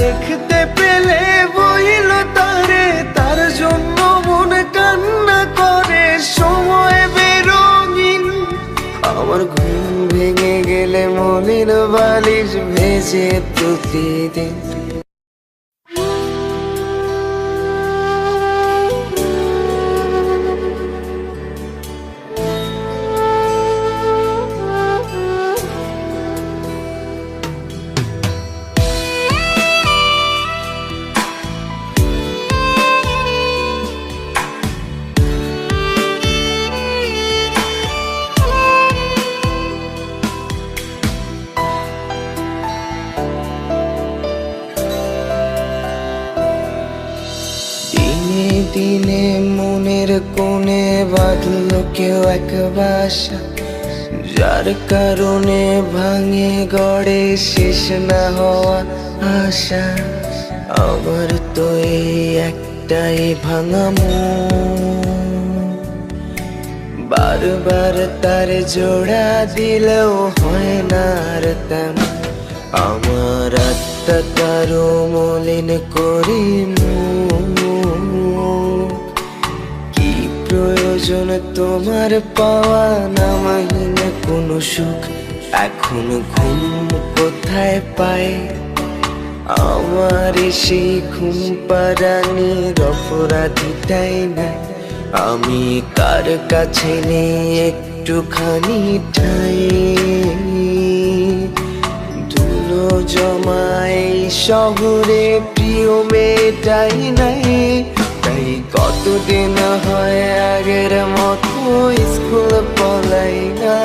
দেখতে পেলে বইল তারে, তার জন্য মন কান্না করে, সময় বেরঙিন। আমার ঘুম ভেঙে গেলে মলিন বালিশ ভেজে প্রতিদিন। দিনে মনের কোণে বাঁধল কেউ এক বাসা যার কারণে ভাঙে গড়ে শেষ না হওয়া আশা আমার তো এই একটাই ভাঙা। বারবার তার জোড়া দিলেও হয় না আর তেমন আমার আত্মা কারও মলিন করি। প্রয়োজন তোমার পাওয়া নামহীন কোনো সুখ। এখন ঘুম কোথায় পায়? আমার সেই ঘুম পারানির অপরাধীটাই না। আমি কার কাছে নেই একটুখানি ঠাই। ধুলো জমাই শহরে প্রিয় মেয়েটাই নাই। কতদিন হয় আগের মতো স্কুল পলাই না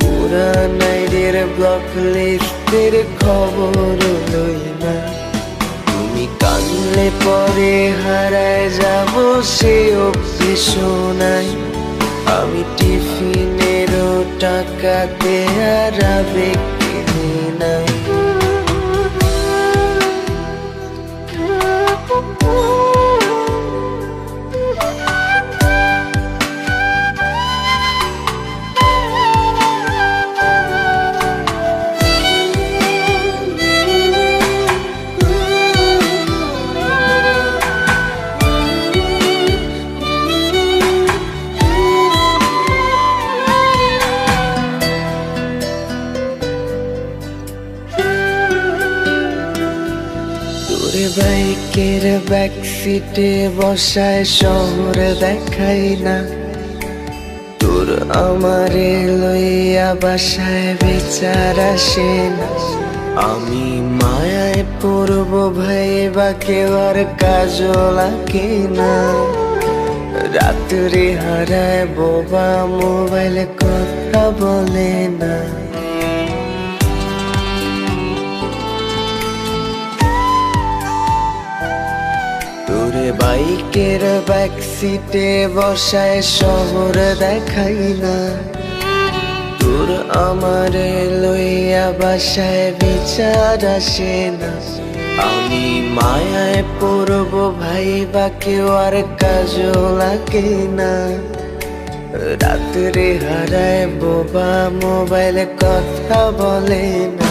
পুরানাইদের ব্লক লিস্টের খবর লই না তুমি কানলে পরে হারায় যাব সে অভ্যেস নাই আমি টিফিনেরও টাকা হারাবে কিনে বাইকের ব্যাক সিটে বসায় শহর দেখাই না। তোর আমারে লইয়া বাসায় বিচার আসে না। আমি মায়ায় পড়ব ভাই, বা কেউ আর কাজও লাগে না। রাত্রে হারায় বোবা মোবাইল কথা বলে না। তোরে বাইকের ব্যাক সিটে বসায় শহর দেখাই না। তোর আমার লইয়া বাসায় বিচার আসে না। আমি মায়ায় পড়ব ভাই, বা কেউ আর কাজও লাগে না। রাত্রে হারায় বোবা মোবাইল কথা বলে না।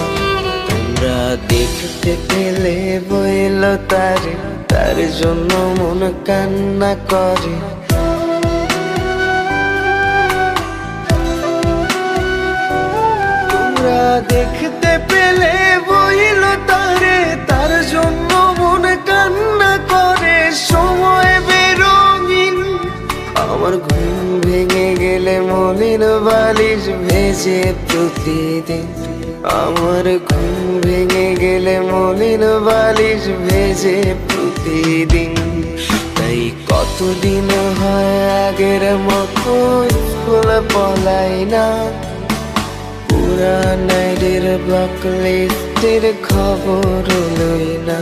তোমরা দেখতে পেলে বইল তারে। তার জন্য মন কান্না করে। তোমরা দেখতে পেলে বইল তারে, তার জন্য মন কান্না করে। সময় বেরঙিন, আমার ঘুম ভেঙে গেলে মলিন বালিশ ভেজে প্রতিদিন। আমার ঘুম ভেঙে গেলে মলিন বালিশ ভেজে প্রতিদিন তাই কতদিন হয় আগের মতো স্কুল পলাই না? পুরানাইদের ব্লক খবর লই না।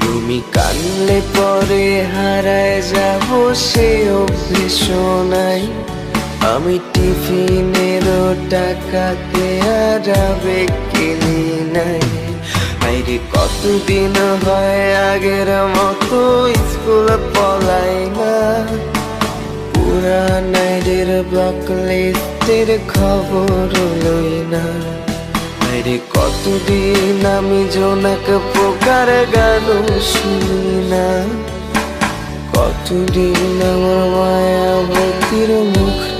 তুমি কানলে পরে হারায় যাব সে অভ্যেস নাই। আমি টিফিনেরও টাকাতে হারাবে কিনি নাই। আইরে কতদিন হয় আগের মতো স্কুল পলাই না? পুরানাইদের ব্লক লিস্টের খবর লই না। আরে কতদিন আমি জোনাক পোকার গান শুনি না? কতদিন আমার মায়াবতীর না